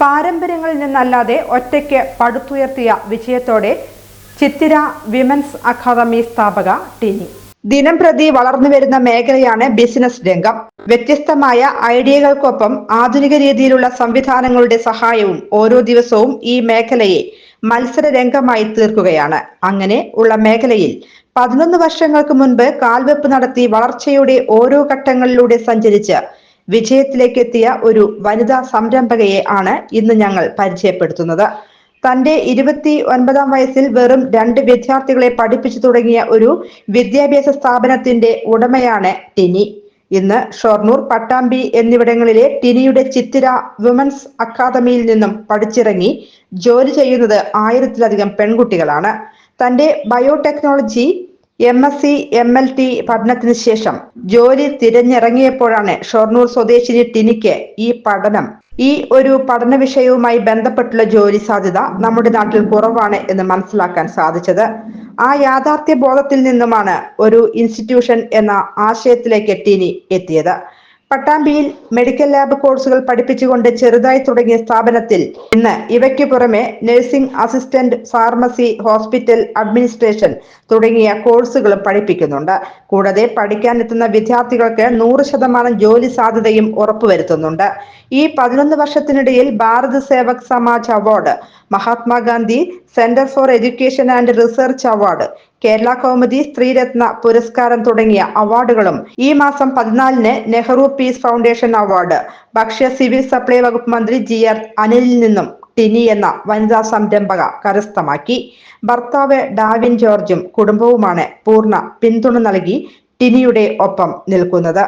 പാരമ്പര്യങ്ങളിൽ നിന്നല്ലാതെ ഒറ്റയ്ക്ക് പടുത്തുയർത്തിയ വിജയത്തോടെ ചിത്തിര women's academy സ്ഥാപക ടിനി. ദിനം പ്രതി വളർന്നു വരുന്ന മേഖലയാണ് ബിസിനസ് രംഗം. വ്യത്യസ്തമായ ഐഡിയകൾക്കൊപ്പം ആധുനിക രീതിയിലുള്ള സംവിധാനങ്ങളുടെ സഹായവും ഓരോ ദിവസവും ഈ മേഖലയെ മത്സര രംഗമായി തീർക്കുകയാണ്. അങ്ങനെ ഉള്ള മേഖലയിൽ പതിനൊന്ന് വർഷങ്ങൾക്ക് മുൻപ് കാൽവെപ്പ് നടത്തി വളർച്ചയുടെ ഓരോ ഘട്ടങ്ങളിലൂടെ സഞ്ചരിച്ച് വിജയത്തിലേക്ക് എത്തിയ ഒരു വനിതാ സംരംഭകയെ ആണ് ഇന്ന് ഞങ്ങൾ പരിചയപ്പെടുത്തുന്നത്. തന്റെ ഇരുപത്തി ഒൻപതാം വയസ്സിൽ വെറും രണ്ട് വിദ്യാർത്ഥികളെ പഠിപ്പിച്ചു തുടങ്ങിയ ഒരു വിദ്യാഭ്യാസ സ്ഥാപനത്തിന്റെ ഉടമയാണ് ടിനി. ഇന്ന് ഷൊർണൂർ പട്ടാമ്പി എന്നിവിടങ്ങളിലെ ടിനിയുടെ ചിത്തിര വിമൻസ് അക്കാദമിയിൽ നിന്നും പഠിച്ചിറങ്ങി ജോലി ചെയ്യുന്നത് ആയിരത്തിലധികം പെൺകുട്ടികളാണ്. തന്റെ biotechnology M S C M L T പഠനത്തിന് ശേഷം ജോലി തിരഞ്ഞിറങ്ങിയപ്പോഴാണ് ഷൊർണൂർ സ്വദേശിനി ടിനിക്ക് ഈ പഠനം ഈ ഒരു പഠന വിഷയവുമായി ബന്ധപ്പെട്ടുള്ള ജോലി സാധ്യത നമ്മുടെ നാട്ടിൽ കുറവാണ് എന്ന് മനസ്സിലാക്കാൻ സാധിച്ചത്. ആ യാഥാർത്ഥ്യ ബോധത്തിൽ നിന്നുമാണ് ഒരു ഇൻസ്റ്റിറ്റ്യൂഷൻ എന്ന ആശയത്തിലേക്ക് ടിനി എത്തിയത്. പട്ടാമ്പിയിൽ മെഡിക്കൽ ലാബ് കോഴ്സുകൾ പഠിപ്പിച്ചുകൊണ്ട് ചെറുതായി തുടങ്ങിയ സ്ഥാപനത്തിൽ ഇന്ന് ഇവയ്ക്ക് പുറമെ nursing assistant pharmacy hospital administration തുടങ്ങിയ കോഴ്സുകളും പഠിപ്പിക്കുന്നുണ്ട്. കൂടാതെ പഠിക്കാനെത്തുന്ന വിദ്യാർത്ഥികൾക്ക് നൂറ് ശതമാനം ജോലി സാധ്യതയും ഉറപ്പുവരുത്തുന്നുണ്ട്. ഈ പതിനൊന്ന് വർഷത്തിനിടയിൽ Bharat Sevak Samaj award Mahatma Gandhi centre for education and research award Kerala Kaumudi സ്ത്രീരത്ന പുരസ്കാരം തുടങ്ങിയ അവാർഡുകളും ഈ മാസം പതിനാലിന് നെഹ്റു പീസ് ഫൗണ്ടേഷൻ അവാർഡ്. ഭക്ഷ്യ സിവിൽ സപ്ലൈ വകുപ്പ് മന്ത്രി ജി ആർ അനിലിൽ നിന്നും ടിനി എന്ന വനിതാ സംരംഭക കരസ്ഥമാക്കി. ഭർത്താവ് ഡാവിൻ ജോർജും കുടുംബവുമാണ് പൂർണ പിന്തുണ നൽകി ടിനിയുടെ ഒപ്പം നിൽക്കുന്നത്.